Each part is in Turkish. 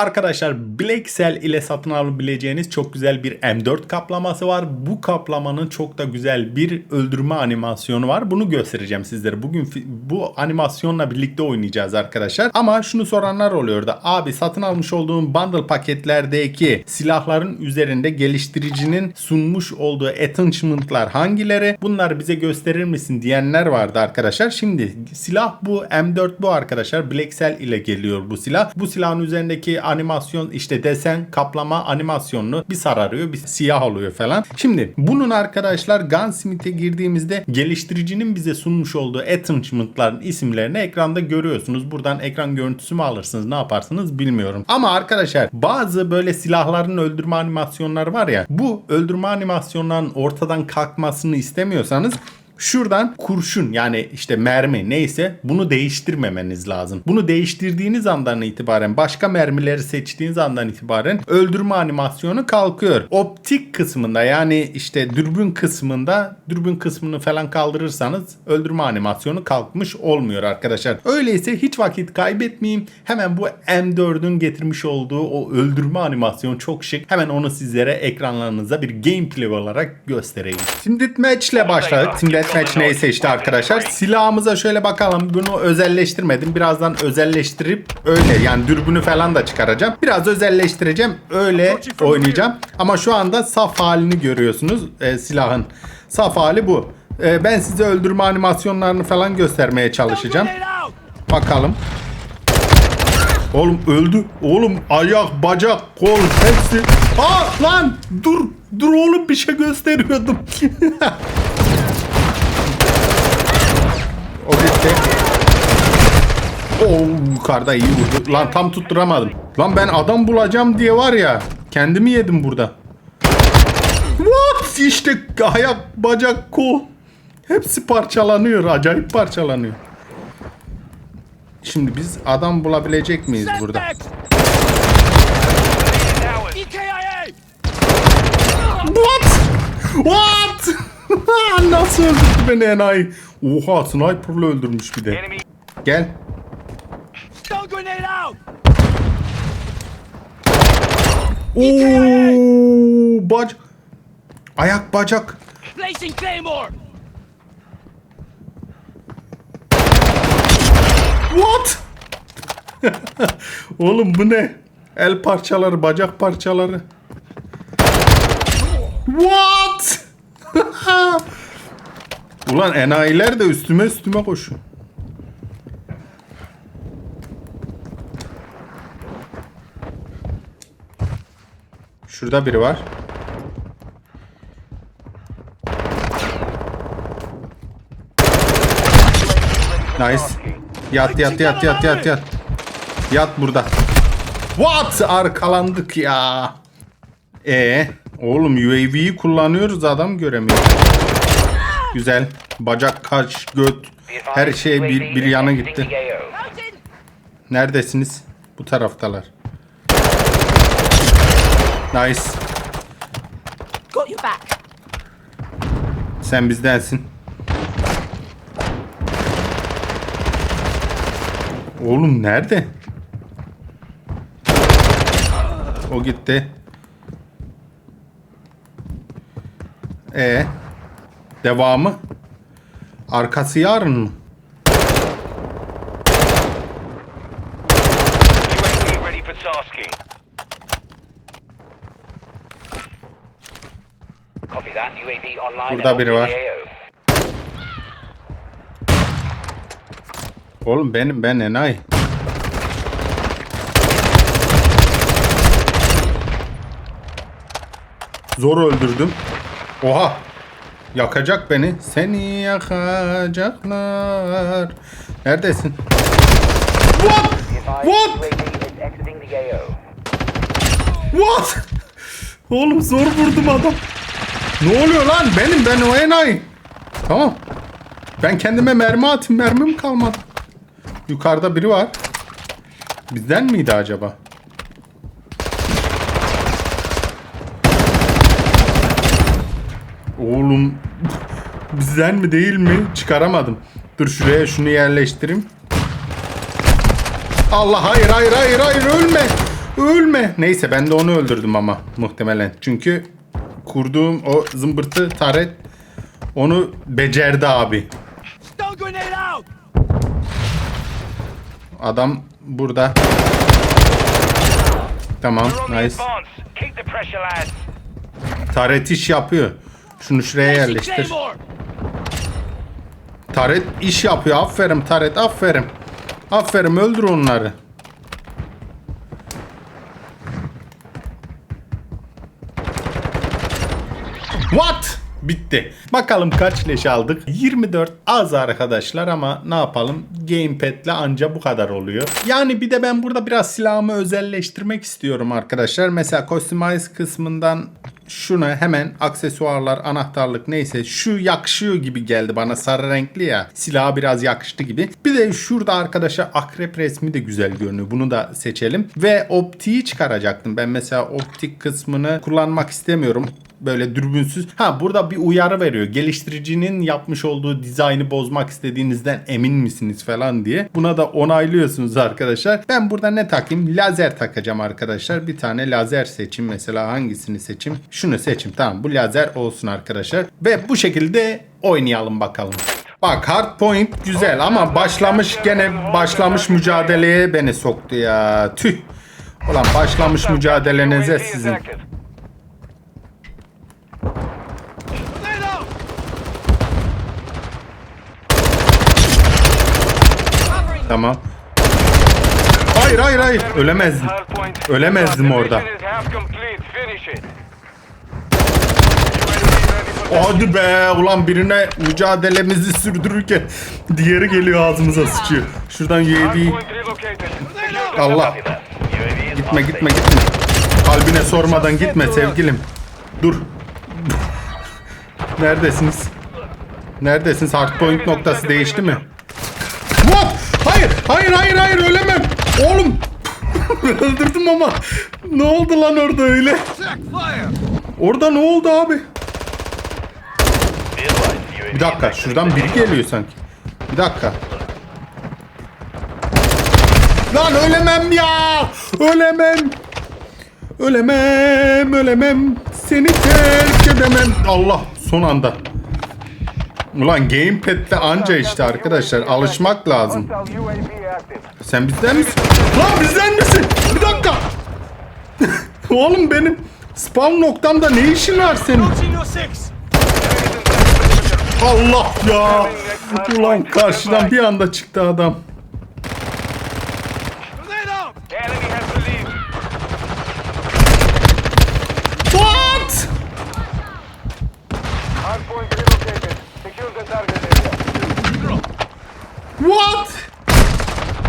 Arkadaşlar Black ile satın alabileceğiniz çok güzel bir M4 kaplaması var. Bu kaplamanın çok da güzel bir öldürme animasyonu var. Bunu göstereceğim sizlere. Bugün bu animasyonla birlikte oynayacağız arkadaşlar. Ama şunu soranlar oluyor da abi satın almış olduğum bundle paketlerdeki silahların üzerinde geliştiricinin sunmuş olduğu attachment'lar hangileri? Bunları bize gösterir misin diyenler vardı arkadaşlar. Şimdi silah bu M4 bu arkadaşlar. Black ile geliyor bu silah. Bu silahın üzerindeki animasyon işte desen kaplama animasyonunu bir sararıyor bir siyah oluyor falan. Şimdi bunun arkadaşlar Gunsmith'e girdiğimizde geliştiricinin bize sunmuş olduğu attachment'ların isimlerini ekranda görüyorsunuz. Buradan ekran görüntüsü mü alırsınız ne yaparsınız bilmiyorum. Ama arkadaşlar bazı böyle silahların öldürme animasyonları var ya bu öldürme animasyonlarının ortadan kalkmasını istemiyorsanız Şuradan kurşun yani işte mermi neyse bunu değiştirmemeniz lazım. Bunu değiştirdiğiniz andan itibaren başka mermileri seçtiğiniz andan itibaren öldürme animasyonu kalkıyor. Optik kısmında yani işte dürbün kısmında dürbün kısmını falan kaldırırsanız öldürme animasyonu kalkmış olmuyor arkadaşlar. Öyleyse hiç vakit kaybetmeyeyim. Hemen bu M4'ün getirmiş olduğu o öldürme animasyonu çok şık. Hemen onu sizlere ekranlarınıza bir gameplay olarak göstereyim. Team Deathmatch ile başladık. Team Deathmatch neyse işte arkadaşlar. Silahımıza şöyle bakalım. Bunu özelleştirmedim. Birazdan özelleştirip öyle yani dürbünü falan da çıkaracağım. Biraz özelleştireceğim. Öyle oynayacağım. Ama şu anda saf halini görüyorsunuz e, silahın. Saf hali bu. E, ben size öldürme animasyonlarını falan göstermeye çalışacağım. Bakalım. Oğlum öldü. Oğlum ayak, bacak, kol hepsi. Aa lan dur. Dur oğlum bir şey gösteriyordum. gitti. Oo yukarıda iyi vurdu. Lan tam tutturamadım. Lan ben adam bulacağım diye var ya. Kendimi yedim burada. What? İşte ayak, bacak, kol. Hepsi parçalanıyor. Acayip parçalanıyor. Şimdi biz adam bulabilecek miyiz burada? What? What? Nasıl öldürdü beni enayi? Oha sniper'la öldürmüş bir de. Gel. Oo, bac Ayak bacak. What? Oğlum bu ne? El parçaları, bacak parçaları. What? Ulan enayiler de üstüme üstüme koşuyor. Şurada biri var. Nice. Yat yat yat yat yat yat. Yat burada. What? Arkalandık ya. E oğlum UAV'yi kullanıyoruz adam göremiyor. Güzel. Bacak kaç göt her şey bir, bir yana gitti. Neredesiniz? Bu taraftalar. Nice. Sen bizdensin. Oğlum nerede? O gitti. E devamı arkası yarın mı? Burada biri var. Oğlum benim ben enayi. Zor öldürdüm. Oha. Yakacak beni. Seni yakacaklar. Neredesin? What? What? What? Oğlum zor vurdum adam. Ne oluyor lan? Benim ben o enayi. Tamam. Ben kendime mermi atayım. Mermim kalmadı. Yukarıda biri var. Bizden miydi acaba? Oğlum bizden mi değil mi? Çıkaramadım. Dur şuraya şunu yerleştireyim. Allah hayır hayır hayır hayır ölme. Ölme. Neyse ben de onu öldürdüm ama muhtemelen. Çünkü kurduğum o zımbırtı taret onu becerdi abi. Adam burada. Tamam nice. Taret iş yapıyor. Şunu şuraya yerleştir. Taret iş yapıyor. Aferin Taret aferin. Aferin öldür onları. What? Bitti. Bakalım kaç leş aldık. 24 az arkadaşlar ama ne yapalım? Gamepad'le anca bu kadar oluyor. Yani bir de ben burada biraz silahımı özelleştirmek istiyorum arkadaşlar. Mesela customize kısmından şuna hemen aksesuarlar, anahtarlık neyse şu yakışıyor gibi geldi bana sarı renkli ya. Silaha biraz yakıştı gibi. Bir de şurada arkadaşlar akrep resmi de güzel görünüyor. Bunu da seçelim. Ve optiği çıkaracaktım. Ben mesela optik kısmını kullanmak istemiyorum böyle dürbünsüz. Ha burada bir uyarı veriyor. Geliştiricinin yapmış olduğu dizaynı bozmak istediğinizden emin misiniz falan diye. Buna da onaylıyorsunuz arkadaşlar. Ben burada ne takayım? Lazer takacağım arkadaşlar. Bir tane lazer seçim mesela hangisini seçim? Şunu seçim. Tamam bu lazer olsun arkadaşlar. Ve bu şekilde oynayalım bakalım. Bak hardpoint güzel ama başlamış gene başlamış mücadeleye beni soktu ya. Tüh. Ulan başlamış mücadelenize sizin. Tamam. Hayır hayır hayır. Ölemezdim. Ölemezdim orada. Hadi be ulan birine mücadelemizi sürdürürken diğeri geliyor ağzımıza sıçıyor. Şuradan UAV Allah. gitme gitme gitme. Kalbine sormadan gitme sevgilim. Dur. Neredesiniz? Neredesiniz? Hardpoint noktası değişti mi? What? Hayır, hayır, hayır, hayır ölemem. Oğlum. Öldürdüm ama. Ne oldu lan orada öyle? Orada ne oldu abi? Bir dakika şuradan biri geliyor sanki. Bir dakika. Lan ölemem ya. Ölemem. Ölemem, ölemem. Seni terk edemem. Allah son anda. Ulan gamepad'le anca işte arkadaşlar alışmak lazım. Sen bizden misin? Lan bizden misin? Bir dakika. Oğlum benim spawn noktamda ne işin var senin? Chino 6! Allah ya. Ulan karşıdan bir anda çıktı adam.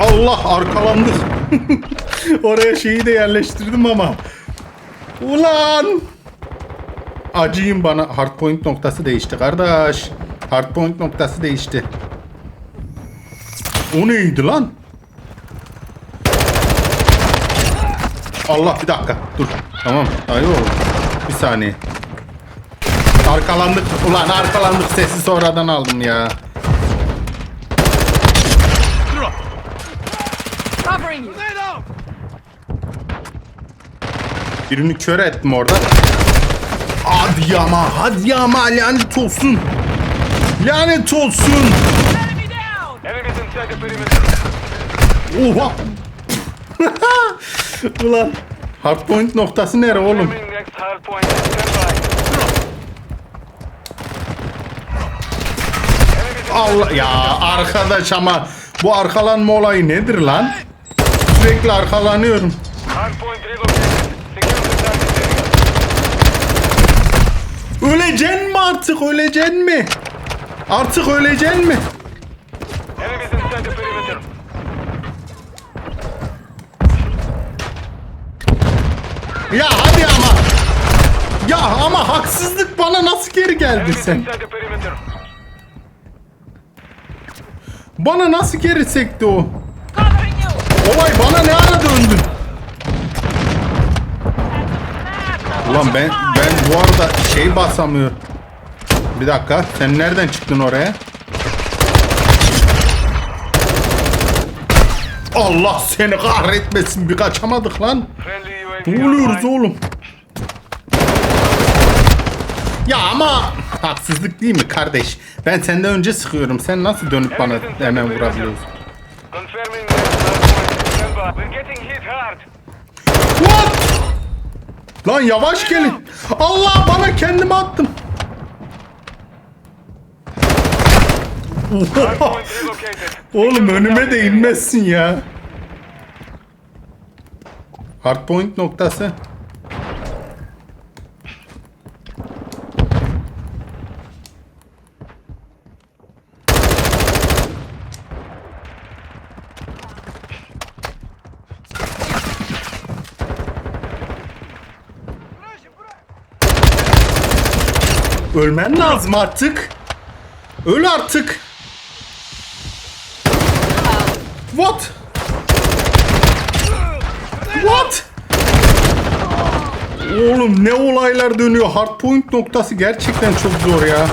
Allah arkalandık. Oraya şeyi de yerleştirdim ama. Ulan. Acıyım bana. Hardpoint noktası değişti kardeş. Hardpoint noktası değişti. O neydi lan? Allah bir dakika dur. Tamam. Hayır. Bir saniye. Arkalandık. Ulan arkalandık sesi sonradan aldım ya. Covering you! Birini kör ettim orada. Hadi ama, hadi ama lanet olsun. Lanet olsun. Enemy down! Enemies inside the perimeter. Oha. Ulan hardpoint noktası nere oğlum? Coming next hardpoint. Stand by. Allah ya arkadaş ama bu arkalanma olayı nedir lan? Sürekli arkalanıyorum. Öleceksin mi artık öleceksin mi? Artık öleceksin mi? Ya hadi ama. Ya ama haksızlık bana nasıl geri Enemies sen? Bana nasıl geri sekti o? Olay bana ne ara döndü? Ulan ben ben bu arada şey basamıyor. Bir dakika sen nereden çıktın oraya? Allah seni kahretmesin bir kaçamadık lan. Online. oğlum? Ya ama haksızlık değil mi kardeş? Ben senden önce sıkıyorum. Sen nasıl dönüp bana hemen vurabiliyorsun? Confirming We're getting hit hard. What? Lan yavaş gelin. Allah bana kendimi attım. Oğlum önüme de inmezsin ya. Hardpoint noktası. Ölmen lazım artık. Öl artık. What? What? Oğlum ne olaylar dönüyor. Hardpoint noktası gerçekten çok zor ya.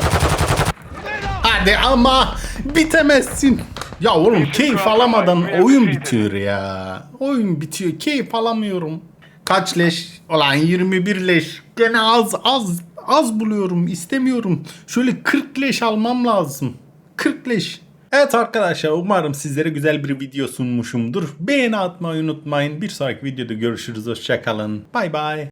Hadi ama bitemezsin. Ya oğlum keyif alamadan oyun bitiyor ya. Oyun bitiyor. Keyif alamıyorum. Kaç leş? Ulan 21 leş. Gene az az az buluyorum. istemiyorum. Şöyle 40 leş almam lazım. 40 leş. Evet arkadaşlar umarım sizlere güzel bir video sunmuşumdur. Beğeni atmayı unutmayın. Bir sonraki videoda görüşürüz. Hoşçakalın. Bay bay.